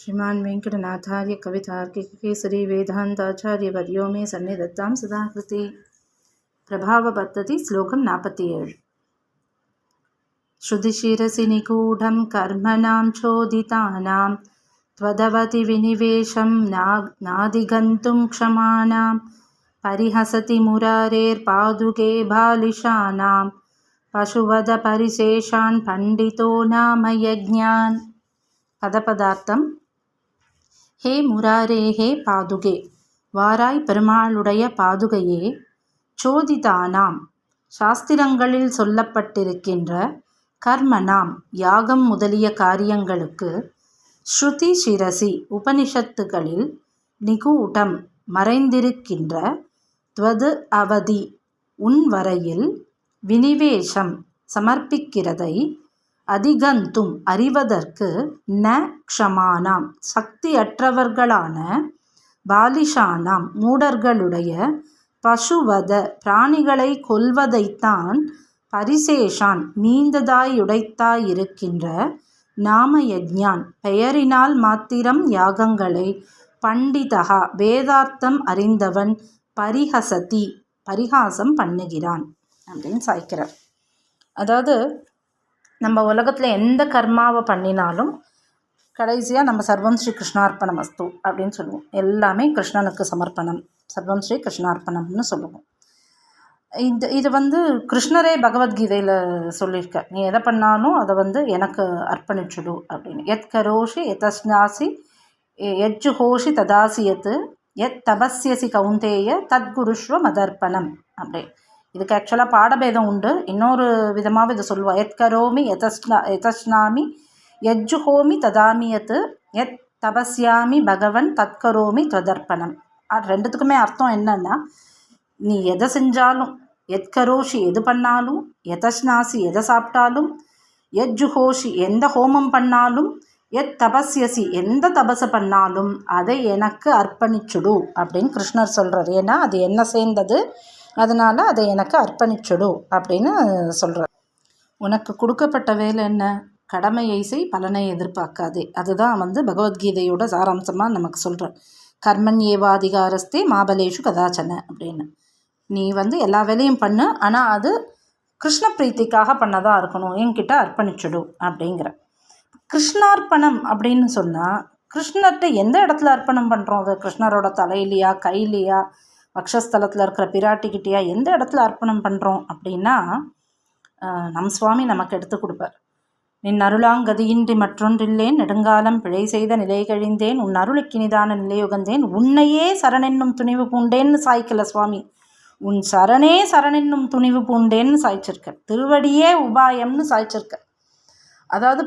श्रीमान् वेङ्कटनाथार्य वेङ्कटनाथार्यकवितार्किके वेदान्ताचार्यवर्यो मे सन्निधत्तां सदाकृति। प्रभावपद्धति श्लोकं नापत्येळ् श्रुतिशिरसि निगूढं कर्मणां चोदितानां त्वदवति विनिवेशं ना नाधिगन्तुं क्षमाणां परिहसति मुरारेर्पादुके बालिशानां पशुवदपरिशेषान् पण्डितो नाम यज्ञान्। पदपदार्थं ஹே முராரே ஹே பாதுகே. வாராய் பெருமாளுடைய பாதுகையே சோதிதானாம். சாஸ்திரங்களில் சொல்லப்பட்டிருக்கின்ற கர்மனாம் யாகம் முதலிய காரியங்களுக்கு ஸ்ருதி சிரசி உபனிஷத்துகளில் நிகூட்டம் மறைந்திருக்கின்ற துவது அவதி உன் வரையில் வினிவேஷம் சமர்ப்பிக்கிறதை அதிகந்தும் அறிவதற்கு ந க்ஷமானாம். சக்தியற்றவர்களான பாலிஷானாம் மூடர்களுடைய பசுவத பிராணிகளை கொல்வதைத்தான் பரிசேஷான் மீந்ததாயுடைத்தாயிருக்கின்ற நாம யஜ்ஞான் பெயரினால் மாத்திரம் யாகங்களை பண்டிதகா வேதார்த்தம் அறிந்தவன் பரிஹசதி பரிகாசம் பண்ணுகிறான் அப்படின்னு சாய்க்கிறார். அதாவது நம்ம உலகத்தில் எந்த கர்மாவை பண்ணினாலும் கடைசியாக நம்ம சர்வம் ஸ்ரீ கிருஷ்ணார்ப்பணம் அஸ்து அப்படின்னு சொல்லுவோம். எல்லாமே கிருஷ்ணனுக்கு சமர்ப்பணம். சர்வம் ஸ்ரீ கிருஷ்ணார்ப்பணம்னு சொல்லுவோம். இந்த இது வந்து கிருஷ்ணரே பகவத்கீதையில் சொல்லியிருக்க. நீ எதை பண்ணாலும் அதை வந்து எனக்கு அர்ப்பணிச்சுடு அப்படின்னு. எத் கரோஷி எதஸ்னாசி எஜ்ஜு ஹோஷி ததாசியத்து எத் தபஸ்யசி கவுந்தேய தத்குருஷ்வ மதர்ப்பணம் அப்படி இதுக்கு ஆக்சுவலாக பாடபேதம் உண்டு. இன்னொரு விதமாக இதை சொல்லுவா. எத் கரோமி எதஸ்னா எதஸ்னாமி யஜ்ஜுஹோமி ததாமியத்து எத் தபஸ்யாமி பகவன் தத்கரோமி ததர்ப்பணம் ரெண்டுத்துக்குமே அர்த்தம் என்னன்னா நீ எதை செஞ்சாலும் எத்கரோஷி எது பண்ணாலும் எதஸ்னாசி எதை சாப்பிட்டாலும் எஜ்ஜுஹோஷி எந்த ஹோமம் பண்ணாலும் எத் தபஸ்யசி எந்த தபசை பண்ணாலும் அதை எனக்கு அர்ப்பணிச்சுடு அப்படின்னு கிருஷ்ணர் சொல்கிறார் ஏன்னா அது என்ன சேர்ந்தது? அதனால் அதை எனக்கு அர்ப்பணிச்சுடு அப்படின்னு சொல்கிறார் உனக்கு கொடுக்கப்பட்ட வேலை என்ன? கடமையை செய் பலனை எதிர்பார்க்காதே. அதுதான் வந்து பகவத்கீதையோட சாராம்சமாக நமக்கு சொல்கிறார் கர்மன் ஏவாதிகாரஸ்தே மாபலேஷு கதாச்சன அப்படின்னு. நீ வந்து எல்லா வேலையும் பண்ணு ஆனால் அது கிருஷ்ண பிரீத்திக்காக பண்ணதாக இருக்கணும். என்கிட்ட அர்ப்பணிச்சுடு அப்படிங்கிற. கிருஷ்ணார்ப்பணம் அப்படின்னு சொன்னால் கிருஷ்ணர்கிட்ட எந்த இடத்துல அர்ப்பணம் பண்ணுறோம் அது கிருஷ்ணரோட தலையிலையா கையிலையா? அக்ஷஸ்தலத்தில் இருக்கிற பிராட்டிக்கிட்டேயா எந்த இடத்துல அர்ப்பணம் பண்ணுறோம் அப்படின்னா நம் சுவாமி நமக்கு எடுத்து கொடுப்பார். நின் அருளாங்கதியின்றி மற்றொன்றில்லேன் நெடுங்காலம் பிழை செய்த நிலை கழிந்தேன் உன் அருளுக்கினிதான நிலையுகந்தேன் உன்னையே சரணென்னும் துணிவு பூண்டேன்னு சாய்க்கல சுவாமி. உன் சரணே சரணென்னும் துணிவு பூண்டேன்னு சாய்ச்சிருக்க. திருவடியே உபாயம்னு சாய்ச்சிருக்க. அதாவது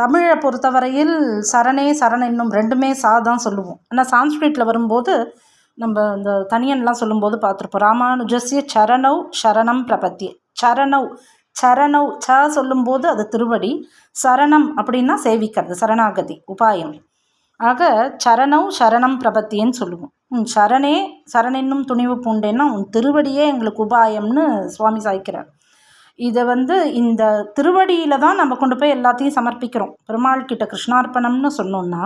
தமிழை பொறுத்தவரையில் சரணே சரண் என்னும் ரெண்டுமே சா தான் சொல்லுவோம். ஆனால் சான்ஸ்கிரிட்டில் வரும்போது நம்ம இந்த தனியன்லாம் சொல்லும்போது பார்த்துருப்போம். ராமானுஜஸ்ய சரணவ் சரணம் பிரபத்திய சரணவ் சரணவ் ச சொல்லும்போது அது திருவடி. சரணம் அப்படின்னா சேவிக்கிறது சரணாகதி உபாயம். ஆக சரணவ் சரணம் பிரபத்தியன்னு சொல்லுவோம். உன் சரணே சரணென்னும் துணிவு பூண்டேன்னா உன் திருவடியே எங்களுக்கு உபாயம்னு சுவாமி சாய்க்கிறார். இதை வந்து இந்த திருவடியில் தான் நம்ம கொண்டு போய் எல்லாத்தையும் சமர்ப்பிக்கிறோம். பெருமாள் கிட்ட கிருஷ்ணார்ப்பணம்னு சொன்னோன்னா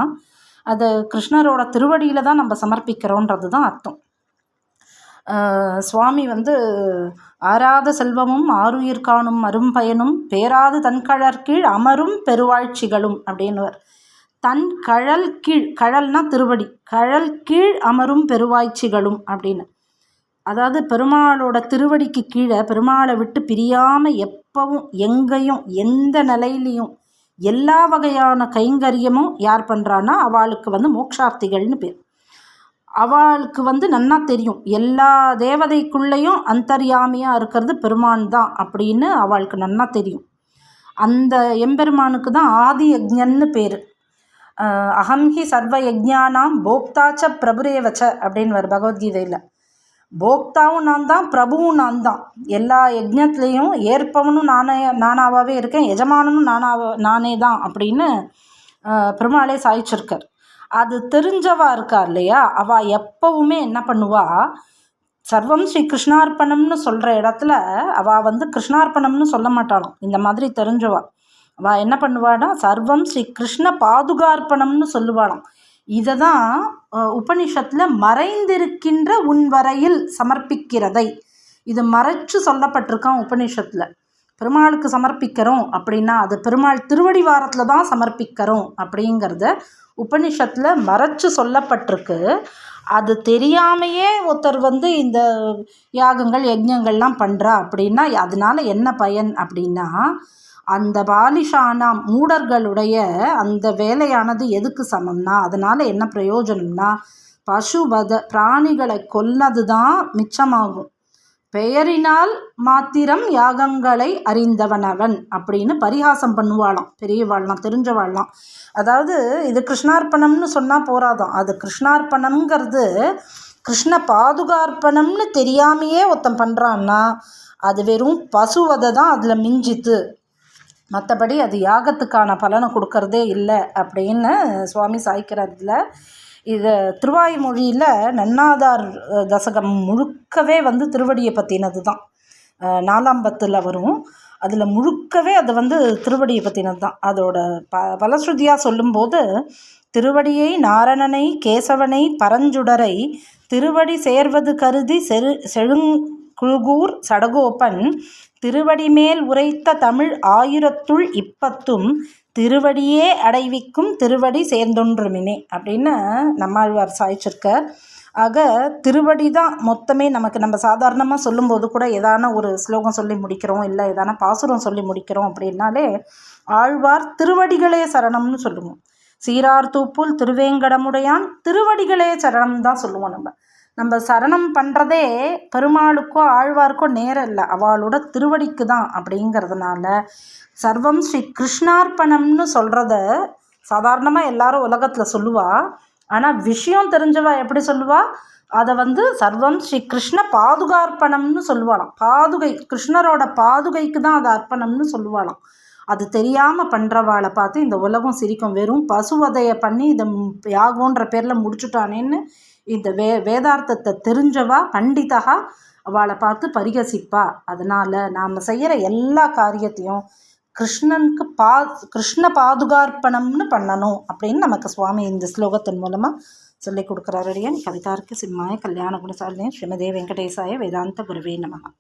அது கிருஷ்ணரோட திருவடியில் தான் நம்ம சமர்ப்பிக்கிறோன்றது தான் அர்த்தம் சுவாமி வந்து ஆராத செல்வமும் ஆறுயிர் காணும் அரும்பயனும் பேராது தன்கழற் கீழ் அமரும் பெருவாழ்ச்சிகளும் அப்படின்னுவர். தன் கழல் கீழ் கழல்னா திருவடி கழல் கீழ் அமரும் பெருவாய்ச்சிகளும் அப்படின்னு. அதாவது பெருமாளோட திருவடிக்கு கீழே பெருமாளை விட்டு பிரியாமல் எப்பவும் எங்கேயும் எந்த நிலையிலையும் எல்லா வகையான கைங்கரியமும் யார் பண்ணுறான்னா அவளுக்கு வந்து மோக்ஷார்த்திகள்னு பேர். அவளுக்கு வந்து நன்னா தெரியும். எல்லா தேவதைக்குள்ளேயும் அந்தர்யாமியாக இருக்கிறது பெருமான் தான் அப்படின்னு அவளுக்கு நன்னா தெரியும். அந்த எம்பெருமானுக்கு தான் ஆதி யஜ்ஞன்னு பேர். அகம்ஹி சர்வ யஜ்ஞானாம் போக்தாச்ச பிரபுரேவச்ச அப்படின்னு வரும் பகவத்கீதையில். போக்தாவும் நான் தான் பிரபுவும் நான் தான் எல்லா யஜ்ஞத்துலேயும் ஏற்பவனும் நானே நானாகவே இருக்கேன் எஜமானனும் நானாக நானே தான் அப்படின்னு பெருமாளே சாய்ச்சிருக்கார். அது தெரிஞ்சவா இருக்கா இல்லையா? அவள் எப்போவுமே என்ன பண்ணுவா? சர்வம் ஸ்ரீ கிருஷ்ணார்ப்பணம்னு சொல்கிற இடத்துல அவள் வந்து கிருஷ்ணார்ப்பணம்னு சொல்ல மாட்டாளாம். இந்த மாதிரி தெரிஞ்சவா. அவள் என்ன பண்ணுவாடா சர்வம் ஸ்ரீ கிருஷ்ண பாதுகார்ப்பணம்னு சொல்லுவாளாம். இதை தான் உபனிஷத்தில் மறைந்திருக்கின்ற உன் வரையில் சமர்ப்பிக்கிறதை. இது மறைச்சு சொல்லப்பட்டிருக்கான் உபனிஷத்தில். பெருமாளுக்கு சமர்ப்பிக்கிறோம் அப்படின்னா அது பெருமாள் திருவடி வாரத்தில் தான் சமர்ப்பிக்கிறோம் அப்படிங்கிறத உபனிஷத்தில் மறைச்சு சொல்லப்பட்டிருக்கு. அது தெரியாமையே ஒருத்தர் வந்து இந்த யாகங்கள் யஜ்யங்கள்லாம் பண்ணுறா அப்படின்னா அதனால என்ன பயன் அப்படின்னா அந்த பாலிஷானாம் மூடர்களுடைய அந்த வேலையானது எதுக்கு சமம்னா அதனால் என்ன பிரயோஜனம்னா பசுவத பிராணிகளை கொல்லது தான் மிச்சமாகும். பெயரினால் மாத்திரம் யாகங்களை அறிந்தவனவன் அப்படின்னு பரிகாசம் பண்ணுவாளாம். பெரியவாழ்லாம் தெரிஞ்சவாழ்லாம் அதாவது இது கிருஷ்ணார்ப்பணம்னு சொன்னால் போராதான். அது கிருஷ்ணார்ப்பணம்ங்கிறது கிருஷ்ண பாதுகார்ப்பணம்னு தெரியாமையே ஒருத்தன் பண்ணுறான்னா அது வெறும் பசுவதை தான் அதில் மிஞ்சித்து மற்றபடி அது யாகத்துக்கான பலனை கொடுக்கறதே இல்லை அப்படின்னு சுவாமி சாய்க்கிறதுல இது திருவாய்மொழியில் நன்னாதார் தசகம் முழுக்கவே வந்து திருவடியை பற்றினது தான் நாலாம் பத்தில் வரும். அதில் முழுக்கவே அது வந்து திருவடியை பற்றினது தான் அதோட ப பலஸ்ருதியாக சொல்லும்போது திருவடியை நாரணனை கேசவனை பரஞ்சுடரை திருவடி சேர்வது கருதி செரு செழுங் சடகோப்பன் திருவடி மேல் உரைத்த தமிழ் ஆயிரத்துள் இப்பத்தும் திருவடியே அடைவிக்கும் திருவடி சேர்ந்தொன்றுமினே அப்படின்னு நம்மாழ்வார் சாய்ச்சிருக்கார். ஆக திருவடி தான் மொத்தமே நமக்கு நம்ம சாதாரணமாக சொல்லும்போது கூட ஏதான ஒரு ஸ்லோகம் சொல்லி முடிக்கிறோம் இல்லை ஏதான பாசுரம் சொல்லி முடிக்கிறோம் அப்படின்னாலே ஆழ்வார் திருவடிகளே சரணம்னு சொல்லுவோம். சீரார் தூப்புல் திருவேங்கடமுடையான் திருவடிகளே சரணம் தான் சொல்லுவோம் நம்ம. நம்ம சரணம் பண்ணுறதே பெருமாளுக்கோ ஆழ்வார்க்கோ நேரம் இல்லை அவளோட திருவடிக்கு தான் அப்படிங்கிறதுனால சர்வம் ஸ்ரீ கிருஷ்ணார்ப்பணம்னு சொல்கிறத சாதாரணமாக எல்லாரும் உலகத்தில் சொல்லுவா. ஆனால் விஷயம் தெரிஞ்சவா எப்படி சொல்லுவா? அதை வந்து சர்வம் ஸ்ரீ கிருஷ்ண பாதுகார்ப்பணம்னு சொல்லுவாளாம். பாதுகை கிருஷ்ணரோட பாதுகைக்கு தான் அதை அர்ப்பணம்னு சொல்லுவாளாம். அது தெரியாமல் பண்ணுறவாளை பார்த்து இந்த உலகம் சிரிக்கும். வெறும் பசுவதையை பண்ணி இதை யாகோன்ற பேரில் முடிச்சுட்டானேன்னு இந்த வே வேதார்த்தத்தை தெரிஞ்சவா பண்டிதகா அவளை பார்த்து பரிகசிப்பா. அதனால் நாம் செய்கிற எல்லா காரியத்தையும் கிருஷ்ணனுக்கு பா கிருஷ்ண பாதுகார்ப்பணம்னு பண்ணணும் அப்படின்னு நமக்கு சுவாமி இந்த ஸ்லோகத்தின் மூலமாக சொல்லிக் கொடுக்குறாரு. கவிதாருக்கு சிம்மாய கல்யாண குணசாலினே ஸ்ரீமதே வெங்கடேசாய வேதாந்த குருவே நமகா